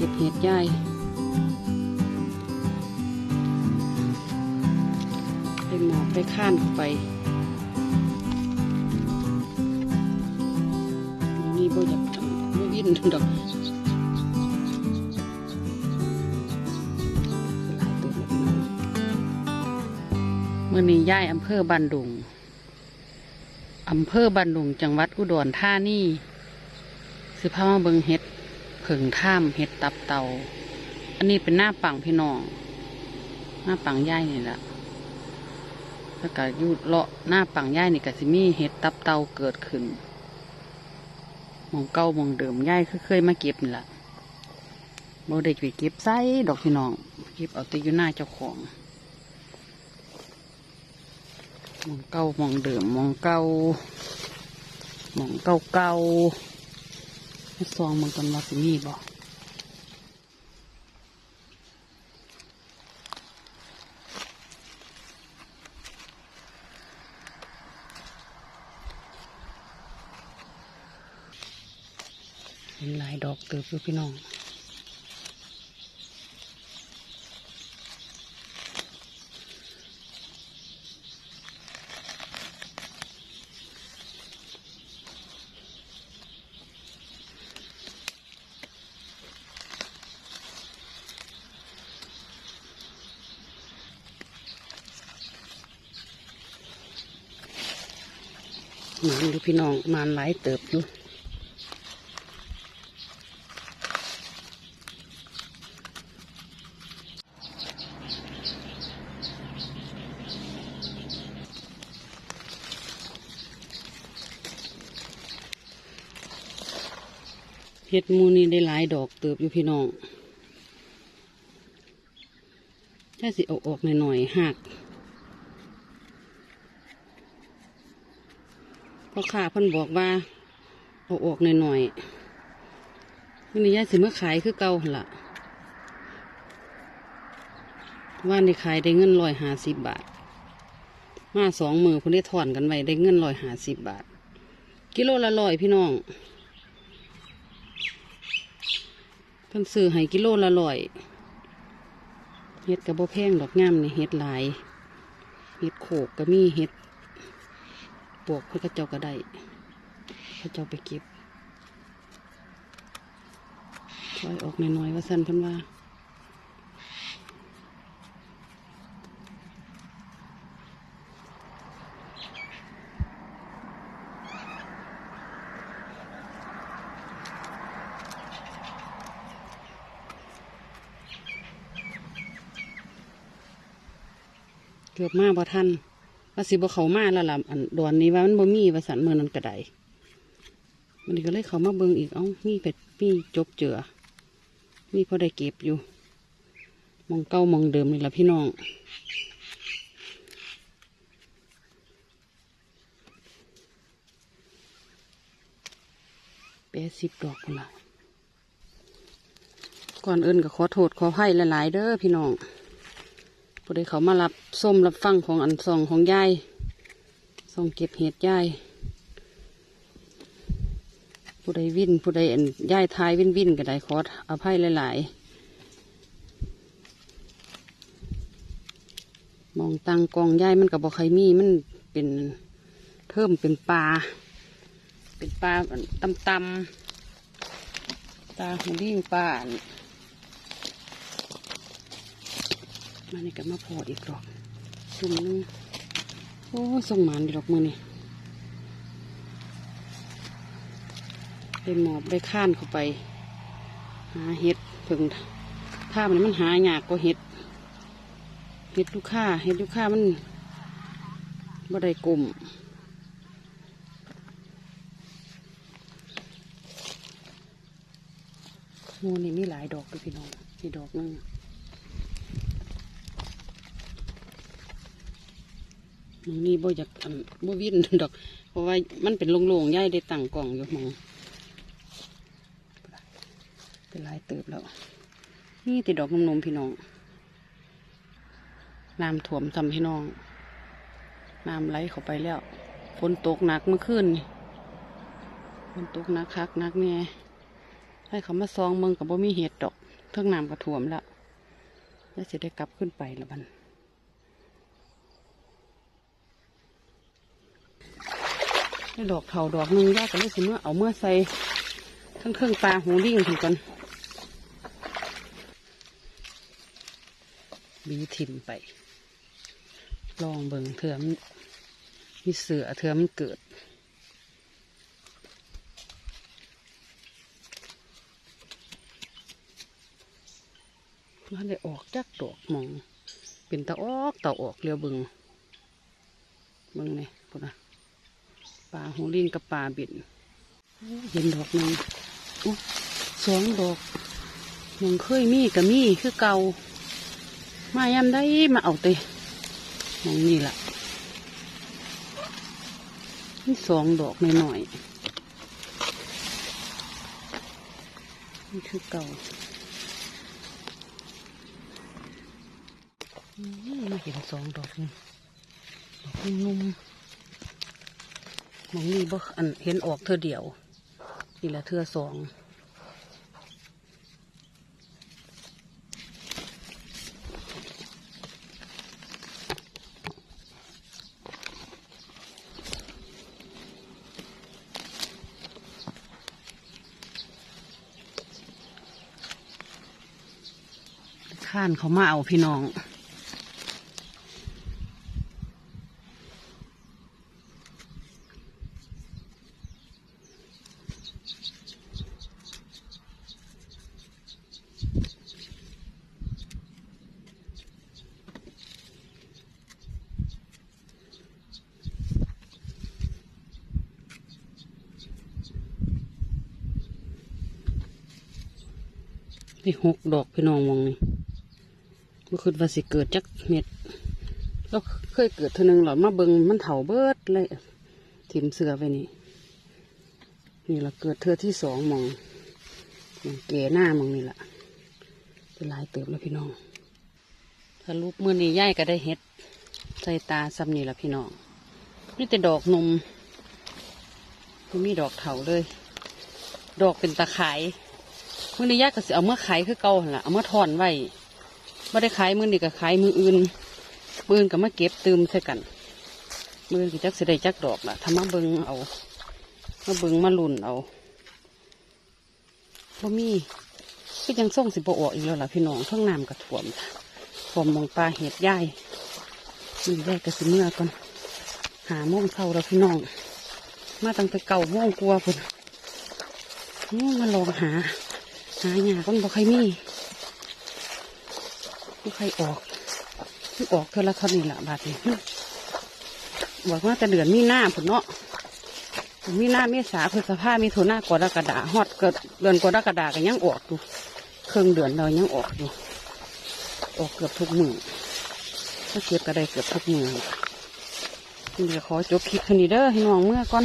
เก็บเห็ดย่ายไปหมอบไปข้านไปนี่บ่อยากทำบ่วินดอกหลายตัวเมื่อนี้ย้ายอำเภอบันดุงอำเภอบันดุงจังหวัดอุดรธานีสิพามาเบิงเห็ด ผิงท่ามเห็ดตับเตา อันนี้เป็นหน้าปังพี่น้อง หน้าปังย่ายนี่แหละแล้วก็ยูเลาะหน้าปังย่ายนี่ก็สิมีเห็ดตับเตาเกิดขึ้นมองเก่ามองเดิมย่ายเคยๆมาเก็บนี่แหละโบได้ไปเก็บไส้ดอกพี่น้องเก็บเอาแตีอยู่หน้าเจ้าของมองเก่ามองเดิมมองเก่ามองเก่าเก่า ซองมันกันว่าสิมีบ่เห็นหลายดอกเติบอยู่พี่น้อง มานอยู่พี่น้องมานหลายเติบอยู่เห็ดมูนี่ได้หลายดอกเติบอยู่พี่น้องถ้าสิเอาออกหน่อยๆหัก พ่อค้าเพิ่นบอกว่าเอาออกหน่อยๆวันนี้ยายสิมาขายคือเก่าหล่ะว่านได้ขายได้เงินร้อยหาสิบบาท มาสองมือเพิ่นได้ถอนกันไว้ได้เงินร้อยหาสิบบาท กิโลละร้อยพี่น้องเพิ่นซื้อให้กิโลละร้อยเฮ็ดกระบ่แพงดอกงามนี่เฮ็ดหลายเฮ็ดโขกก็มีเฮ็ด ปวกเพื่อกระเจ้าก็ได้เขาเจ้าไปเก็บซอยออกน่อยๆว่าสั่นพิ่นว่าเกือบมากบ่ทัน ว่าสิบ่เขามาแล้วล่ะอันดอนนี้ว่ามันบ่มีว่าสันเมื่อนั้นก็ไดมันก็เลยเขามาเบิ่งอีกเอ้ามีเป็ดมีจบเจือมีพอได้เก็บอยู่มองเก่ามองเดิมนี่ล่ะพี่น้องแปดสิบดอกคนละก่อนอื่นก็ขอโทษขอให้หลาย ๆ เด้อพี่น้อง ผู้ใดเขามารับส้มรับฟังของอันซองของยายซองเก็บเห็ดยายผู้ใดวิ่นผู้ใดอันยายทายวิ่นวิ่นก็ได้ขออภัยหลาย ๆ มองตังกองยายมันกับบอกใครมีมันเป็นเพิ่มเป็นปลาเป็นปลาตำตำๆตาของดิ้งปลาอัน มานี่ก็มาพออีกดอกจุ่มนึงโอ้ส่งหมานดีดอกมือนี่ไปหมอบไปข้านเข้าไป หาเห็ดเพิ่งถ้ามันมันหายากกว่าเห็ดเห็ดลูกค้าเห็ดลูกค้ามันบ่ได้กลุ่มโมนี่มีหลายดอกเลยพี่น้องมีดอกนึง มองนี้บ่อยากอันบ่วินดอก เพราะว่ามันเป็นโล่งๆย่ายได้ตั้งกล่องอยู่มองเป็นลายเติบแล้ว นี่ติดดอกนมๆพี่น้องน้ำถ่วมทำพี่น้องน้ำไหลเข้าไปแล้วฝนตกหนักเมื่อคืนฝนตกหนักคักหนักแน่ให้เขามาซองเมืองกับบ่มีเห็ดดอกเทิงน้ำกระถ่วมแล้วแล้วจะได้กลับขึ้นไปละบัน ได้ดอกเถาดอกหนึงยากกันเลยสิเมื่อเอาเมื่อใส่ทั้งเครื่องปลาหูลิ่งถึงกันบีทิมไป ลองเบิ่งเถื่อมมีเสือเถื่อมเกิดมันได้ออกจากดอกมอง เป็นตะออกตะออกเรียวเบิงเบิงนี่พุ่นนะ ปลาหูลิงกับปลาบินเห็นดอกหนึงอุ๊ยสองดอกยังเคยมีกับมีคือเก่า มายามได้มาเอาเตะมองนี่ล่ะนี่สองดอกหน่อยๆนี่คือเก่าอืมมาเห็นสองดอกนี่ดอกนุ่มๆ มองนี่บ่อันเห็นออกเธอเดียว นี่แหละเธอสองข้านเขามาเอาพี่น้อง นี่หกดอกพี่น้องมองนี่เมื่อคืนว่าสิเกิดจักเม็ดแล้วเคยเกิดเท่านึงหรอมาเบิงมันเถาเบิดเลยถิ่มเสือไปนี่นี่ละเกิดเธอที่สองมองมองเก๋หน้ามองนี่แหละเป็นลายเติบแล้วพี่น้องถ้ารูปมือนี้ย่ายก็ได้เฮ็ดใส่ตาซ้ำนี่แหละพี่น้องนี่แต่ดอกนมไม่มีดอกเถาเลย ดอกเป็นตะไคร้ มื่อนี้ยากก็สิเอาเมื่อขายคือเก่าล่ะเอาเมื่อถอนไว้ไม่ได้ขายมือนี้ก็ขายมืออื่นมืออื่นก็มาเก็บตืมใส่กัน มือนก็จักสิได้จักดอกล่ะถ้ามาเบิงเอามาเบิงมาลุ่นเอาบ่มีก็ยังส่งสิบออกอีกแล้วล่ะพี่น้องทั้งน้ำกระถ่วมถ่วมมองปลาเห็ดย่ายนี่ได้ก็สิเมื่อก่อนหาโมงเข้าแล้วพี่น้อง มาตั้งแต่เก่าโมงกลัวพุ่นมาลองหา หาหยาก็บอกใครมีบ่ใครออกมันออกเท่าละเท่านี้ละบาทนี้บอกว่าจะเดือนมีหน้าผุนเนาะมีหน้าเมษาพฤษภามีถุนากรกฎาฮอดเกิดเดือนกรกฎาก็ยังออกอยู่เครื่องเดือนเรายังออกอยู่ออกเกือบทุกมือถ้าเก็บก็ได้เกือบทุกมือนี่จะขอจบคลิปเท่านี้เด้อให้น้องเมื่อก่อน